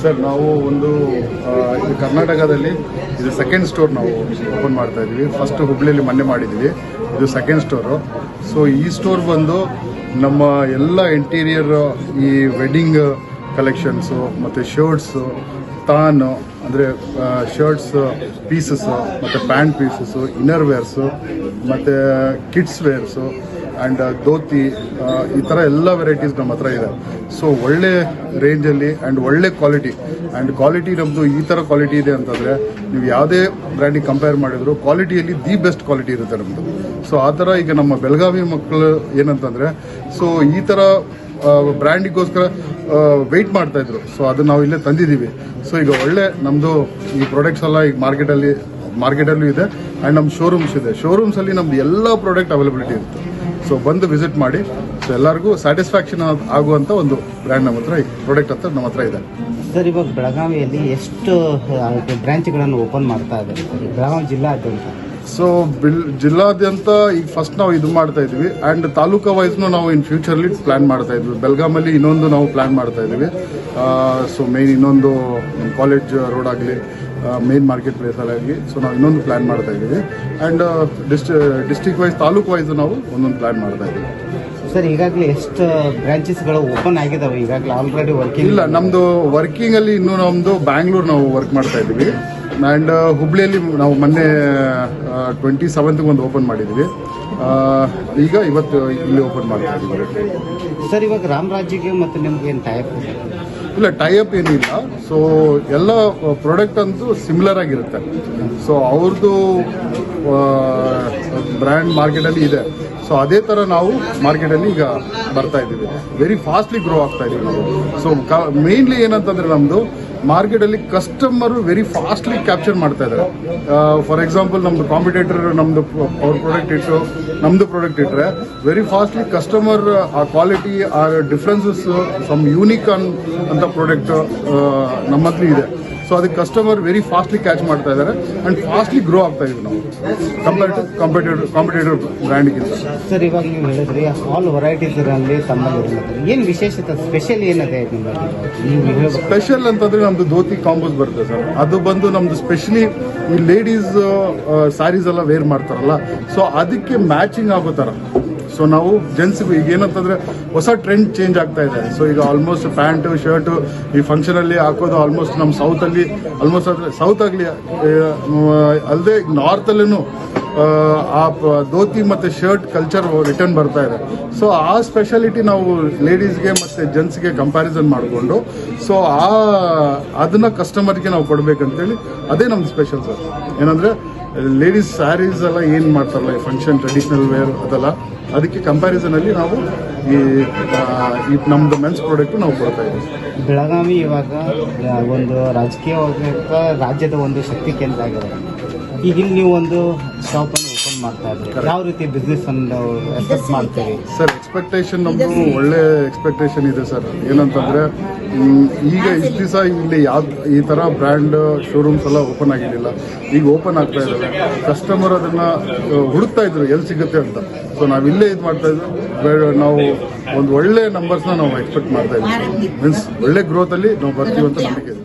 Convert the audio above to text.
Sir, ನಾವು ಒಂದು ಇದು ಕರ್ನಾಟಕದಲ್ಲಿ ಇದು ಸೆಕೆಂಡ್ ಸ್ಟೋರ್ ನಾವು ಓಪನ್ ಮಾಡ್ತಾ ಇದ್ದೀವಿ. ಫಸ್ಟ್ ಹುಬ್ಳಿಯಲ್ಲಿ ಮೊನ್ನೆ ಮಾಡಿದ್ವಿ ಇದು ಸೆಕೆಂಡ್ ಸ್ಟೋರು ಸೊ ಈ ಸ್ಟೋರ್ ಬಂದು ನಮ್ಮ ಎಲ್ಲ ಇಂಟೀರಿಯರ್ ಈ ವೆಡ್ಡಿಂಗ್ ಕಲೆಕ್ಷನ್ಸು ಮತ್ತು ಶರ್ಟ್ಸು ತಾನು ಅಂದರೆ ಶರ್ಟ್ಸ್ ಪೀಸಸ್ಸು ಮತ್ತು ಪ್ಯಾಂಟ್ ಪೀಸಸ್ಸು ಇನ್ನರ್ ವೇರ್ಸು ಮತ್ತು ಕಿಡ್ಸ್ ವೇರ್ಸು ಆ್ಯಂಡ್ ಧೋತಿ ಈ ಥರ ಎಲ್ಲ ವೆರೈಟೀಸ್ ನಮ್ಮ ಹತ್ರ ಇದೆ. ಸೊ ಒಳ್ಳೆ ರೇಂಜಲ್ಲಿ ಆ್ಯಂಡ್ ಒಳ್ಳೆ ಕ್ವಾಲಿಟಿ ಆ್ಯಂಡ್ ಕ್ವಾಲಿಟಿ ನಮ್ಮದು ಈ ಥರ ಕ್ವಾಲಿಟಿ ಇದೆ ಅಂತಂದರೆ, ನೀವು ಯಾವುದೇ ಬ್ರ್ಯಾಂಡಿಗೆ ಕಂಪೇರ್ ಮಾಡಿದ್ರು ಕ್ವಾಲಿಟಿಯಲ್ಲಿ ದಿ ಬೆಸ್ಟ್ ಕ್ವಾಲಿಟಿ ಇರುತ್ತೆ ನಮ್ಮದು ಸೊ ಆ ಥರ ಈಗ ನಮ್ಮ ಬೆಳಗಾವಿ ಮಕ್ಕಳು ಏನಂತಂದರೆ ಸೊ ಈ ಥರ ಬ್ರ್ಯಾಂಡಿಗೋಸ್ಕರ ವೆಯ್ಟ್ ಮಾಡ್ತಾ ಇದ್ರು. ಸೊ ಅದನ್ನು ನಾವು ಇಲ್ಲೇ ತಂದಿದ್ದೀವಿ. ಸೊ ಈಗ ಒಳ್ಳೆ ನಮ್ಮದು ಈ ಪ್ರಾಡಕ್ಟ್ಸ್ ಎಲ್ಲ ಈಗ ಮಾರ್ಕೆಟಲ್ಲಿ ಮಾರ್ಕೆಟಲ್ಲೂ ಇದೆ. ಆ್ಯಂಡ್ ನಮ್ಮ ಶೋರೂಮ್ಸ್ ಇದೆ. ಶೋರೂಮ್ಸಲ್ಲಿ ನಮ್ಮದು ಎಲ್ಲ ಪ್ರಾಡಕ್ಟ್ ಅವೈಲಬಿಲಿಟಿ ಇರುತ್ತೆ. ಸೊ ಬಂದು ವಿಸಿಟ್ ಮಾಡಿ ಸೊ ಎಲ್ಲರಿಗೂ ಸ್ಯಾಟಿಸ್ಫ್ಯಾಕ್ಷನ್ ಆಗುವಂಥ ಒಂದು ಬ್ರ್ಯಾಂಡ್ ನಮ್ಮ ಹತ್ರ ಪ್ರಾಡಕ್ಟ್ ಹತ್ರ ನಮ್ಮ ಹತ್ರ ಇದೆ. ಸರ್ ಇವಾಗ ಬೆಳಗಾವಿಯಲ್ಲಿ ಎಷ್ಟು ಬ್ರಾಂಚ್ಗಳನ್ನು ಓಪನ್ ಮಾಡ್ತಾ ಇದ್ದಾರೆ? ಬೆಳಗಾವಿ ಜಿಲ್ಲಾದ್ಯಂತ. ಸೊ ಬಿಲ್ ಜಿಲ್ಲಾದ್ಯಂತ ಈಗ ಫಸ್ಟ್ ನಾವು ಇದು ಮಾಡ್ತಾ ಇದ್ವಿ. ಆ್ಯಂಡ್ ತಾಲೂಕಾ ವೈಸ್ನು ನಾವು ಇನ್ ಫ್ಯೂಚರ್ಲಿ ಪ್ಲಾನ್ ಮಾಡ್ತಾ ಇದ್ವಿ. ಬೆಲ್ಗಾಮಲ್ಲಿ ಇನ್ನೊಂದು ನಾವು ಪ್ಲಾನ್ ಮಾಡ್ತಾ ಇದ್ವಿ. ಸೊ ಮೇನ್ ಇನ್ನೊಂದು ಕಾಲೇಜ್ ರೋಡ್ ಆಗಲಿ ಮೇನ್ ಮಾರ್ಕೆಟ್ ಪ್ಲೇಸಲ್ಲಾಗಲಿ ಸೊ ನಾವು ಇನ್ನೊಂದು ಪ್ಲಾನ್ ಮಾಡ್ತಾ ಇದ್ದೀವಿ and district district wise taluk wise ನಾವು ಒಂದೊಂದು ಪ್ಲಾನ್ ಮಾಡ್ತಾ ಇದ್ದೀವಿ ಸರ್ ಈಗಾಗಲೇ ಎಷ್ಟು ಬ್ರಾಂಚಸ್ಗಳು ಓಪನ್ ಆಗಿದಾವೆ? ಈಗಾಗಲೇ ಆಲ್ರೆಡಿ ವರ್ಕಿಂಗ್ ಇಲ್ಲ ನಮ್ದು ವರ್ಕಿಂಗ್ ಅಲ್ಲಿ ಇನ್ನು ನಮ್ದು ಬ್ಯಾಂಗ್ಳೂರ್ ನಾವು ವರ್ಕ್ ಮಾಡ್ತಾ ಇದ್ದೀವಿ ಆ್ಯಂಡ್ ಹುಬ್ಳಿಯಲ್ಲಿ ನಾವು ಮೊನ್ನೆ ಟ್ವೆಂಟಿ ಸೆವೆಂತ್ಗೆ ಒಂದು ಓಪನ್ ಮಾಡಿದ್ವಿ ಆ, ಈಗ ಇವತ್ತು ಇಲ್ಲಿ ಓಪನ್ ಮಾಡ್ತಾ ಇದ್ದೀವಿ. ಸರ್ ಇವಾಗ ರಾಮರಾಜ್ಯಕ್ಕೆ ಮತ್ತು ನಿಮ್ಗೆ ಏನು ಟೈಪ್ ಇಲ್ಲ ಟೈಅಪ್ ಏನಿಲ್ಲ ಸೊ ಎಲ್ಲ ಪ್ರಾಡಕ್ಟ್ ಅಂತೂ ಸಿಮಿಲರ್ ಆಗಿರುತ್ತೆ. ಸೊ ಅವ್ರದ್ದು ಬ್ರ್ಯಾಂಡ್ ಮಾರ್ಕೆಟಲ್ಲಿ ಇದೆ. ಸೊ ಅದೇ ಥರ ನಾವು ಮಾರ್ಕೆಟಲ್ಲಿ ಈಗ ಬರ್ತಾ ಇದ್ದೀವಿ. ವೆರಿ ಫಾಸ್ಟ್ಲಿ ಗ್ರೋ ಆಗ್ತಾ ಇದ್ದೀವಿ ನಾವು. ಸೊ ಮೇನ್ಲಿ ಏನಂತಂದರೆ ನಮ್ಮದು ಮಾರ್ಕೆಟಲ್ಲಿ ಕಸ್ಟಮರು ವೆರಿ ಫಾಸ್ಟ್ಲಿ ಕ್ಯಾಪ್ಚರ್ ಮಾಡ್ತಾ ಇದ್ದಾರೆ. ಫಾರ್ ಎಕ್ಸಾಂಪಲ್ ನಮ್ಮದು ಕಾಂಪಿಟೇಟರ್ ನಮ್ಮದು ಅವ್ರ ಪ್ರಾಡಕ್ಟ್ ಇಟ್ಟು ನಮ್ಮದು ಪ್ರಾಡಕ್ಟ್ ಇಟ್ಟರೆ ವೆರಿ ಫಾಸ್ಟ್ಲಿ ಕಸ್ಟಮರ್ ಆ ಕ್ವಾಲಿಟಿ ಆ ಡಿಫ್ರೆನ್ಸಸ್ ಸಮ್ ಯೂನಿಕ್ ಅನ್, ಅಂತ ಪ್ರಾಡಕ್ಟ್ ನಮ್ಮ ಇದೆ. ಸೊ ಅದಕ್ಕೆ ಕಸ್ಟಮರ್ ವೆರಿ ಫಾಸ್ಟ್ಲಿ ಕ್ಯಾಚ್ ಮಾಡ್ತಾ ಇದ್ದಾರೆ ಆ್ಯಂಡ್ ಫಾಸ್ಟ್ಲಿ ಗ್ರೋ ಆಗ್ತಾ ಇದೀವಿ ನಾವು. ಕಂಪೇರ್ ಟು ಕಾಂಪಿಟೇಟರ್ ಕಾಂಪಿಟೇಟರ್ ಬ್ರ್ಯಾಂಡ್ಗಿಂತ ಸರ್ ಇವಾಗ ನೀವು ಹೇಳಿದ್ರಿ ಆಲ್ ವೆರೈಟೀಸ್ ಇರಲ್ಲಿ ತಮ್ಮಲ್ಲಿ ಏನು ವಿಶೇಷತೆ ಸ್ಪೆಷಲ್ ಏನಿದೆ ಸ್ಪೆಷಲ್ ಅಂತಂದ್ರೆ ನಮ್ದು ಧೋತಿ ಕಾಂಬೋಸ್ ಬರುತ್ತೆ ಸರ್ ಅದು ಬಂದು ನಮ್ದು ಸ್ಪೆಷಲಿ ಈ ಲೇಡೀಸ್ ಸ್ಯಾರೀಸ್ ಎಲ್ಲ ವೇರ್ ಮಾಡ್ತಾರಲ್ಲ. ಸೊ ಅದಕ್ಕೆ ಮ್ಯಾಚಿಂಗ್ ಆಗೋ ಥರ ಸೊ ನಾವು ಜೆಂಟ್ಸ್ಗೂ ಈಗ ಏನಂತಂದ್ರೆ ಹೊಸ ಟ್ರೆಂಡ್ ಚೇಂಜ್ ಆಗ್ತಾ ಇದೆ. ಸೊ ಈಗ ಆಲ್ಮೋಸ್ಟ್ ಪ್ಯಾಂಟು ಶರ್ಟು ಈ ಫಂಕ್ಷನ್ ಅಲ್ಲಿ ಹಾಕೋದು ಆಲ್ಮೋಸ್ಟ್ ನಮ್ಮ ಅಲ್ಲಿ ಆಲ್ಮೋಸ್ಟ್ ಸೌತ್ ಆಗಲಿ ಅಲ್ಲದೆ ನಾರ್ತ್ ಅಲ್ಲೂ ಆ ಧೋತಿ ಮತ್ತೆ ಶರ್ಟ್ ಕಲ್ಚರ್ ರಿಟರ್ನ್ ಬರ್ತಾ ಇದೆ. ಸೊ ಆ ಸ್ಪೆಷಾಲಿಟಿ ನಾವು ಲೇಡೀಸ್ಗೆ ಮತ್ತೆ ಜೆಂಟ್ಸ್ಗೆ ಕಂಪ್ಯಾರಿಸನ್ ಮಾಡಿಕೊಂಡು ಸೊ ಆ, ಅದನ್ನ ಕಸ್ಟಮರ್ಗೆ ನಾವು ಕೊಡ್ಬೇಕಂತೇಳಿ ಅದೇ ನಮ್ದು ಸ್ಪೆಷಲ್ ಸರ್ ಏನಂದ್ರೆ ಲೇಡೀಸ್ ಸ್ಯಾರೀಸ್ ಎಲ್ಲ ಏನು ಮಾಡ್ತಾರಲ್ಲ ಈ ಫಂಕ್ಷನ್ ಟ್ರೆಡಿಷನಲ್ ವೇರ್ ಅದೆಲ್ಲ? ಅದಕ್ಕೆ ಕಂಪ್ಯಾರಿಸನ್ ಅಲ್ಲಿ ನಾವು ಈ ನಮ್ದು ಮೆನ್ಸ್ ಪ್ರಾಡಕ್ಟ್ ನಾವು ಕೊಡ್ತಾ ಇದ್ದೀವಿ. ಬೆಳಗಾವಿ ಇವಾಗ ಒಂದು ರಾಜಕೀಯವಾಗಿ ರಾಜ್ಯದ ಒಂದು ಶಕ್ತಿ ಕೇಂದ್ರ ಆಗಿದೆ. ಈಗ ಇಲ್ಲಿ ನೀವು ಒಂದು ಶಾಪ್ ಅನ್ನು ಓಪನ್ ಮಾಡ್ತಾ ಇದ್ದೀರಿ. ಯಾವ ರೀತಿ ಬಿಸ್ನೆಸ್ ಅನ್ನು ಎಕ್ಸ್ಪೆಕ್ಟ್ ಮಾಡ್ತೀರಿ? ಸರ್ ಎಕ್ಸ್ಪೆಕ್ಟೇಷನ್ ನಮ್ಮದು ಒಳ್ಳೆ ಎಕ್ಸ್ಪೆಕ್ಟೇಷನ್ ಇದೆ ಸರ್ ಏನಂತಂದ್ರೆ ಈಗ ಇಷ್ಟು ದಿವಸ ಇಲ್ಲಿ ಯಾವ ಈ ತರ ಬ್ರ್ಯಾಂಡ್ ಶೋರೂಮ್ಸ್ ಎಲ್ಲ ಓಪನ್ ಆಗಿರಲಿಲ್ಲ. ಈಗ ಓಪನ್ ಆಗ್ತಾ ಇದ್ದಾವೆ. ಕಸ್ಟಮರ್ ಅದನ್ನ ಹುಡುಕ್ತಾ ಇದ್ರು ಎಲ್ಲಿ ಸಿಗುತ್ತೆ ಅಂತ. ಸೊ ನಾವು ಇಲ್ಲೇ ಇದು ಮಾಡ್ತಾ ಇದ್ವಿ. ನಾವು ಒಂದು ಒಳ್ಳೆ ನಂಬರ್ಸ್ನ ನಾವು ಎಕ್ಸ್ಪೆಕ್ಟ್ ಮಾಡ್ತಾ ಇದ್ದೀವಿ. ಮೀನ್ಸ್ ಒಳ್ಳೆ ಗ್ರೋತ್ ಅಲ್ಲಿ ನಾವು ಬರ್ತೀವಿ ಅಂತ ನಂಬಿಕೆ ಇದೆ.